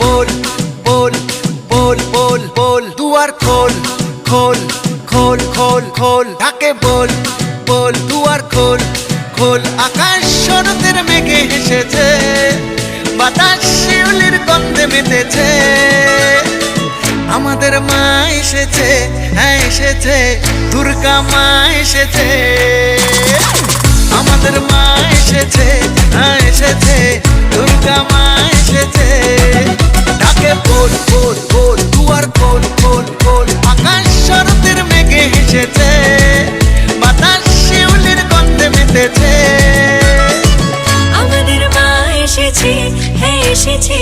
bol, bol, bol, bol, bol, দুয়ার খোল খোল খোল খোল খোল ঢাকে বল বল দুয়ার খোল খোল আকাশ শরতের মেঘে হেসেছে বাতাস শিউলির গন্ধে মেতেছে আমাদের মা এসেছে হ্যাঁ এসেছে দুর্গা মা এসেছে। এসেছে আমাদের মা এসেছে হ্যাঁ এসেছে।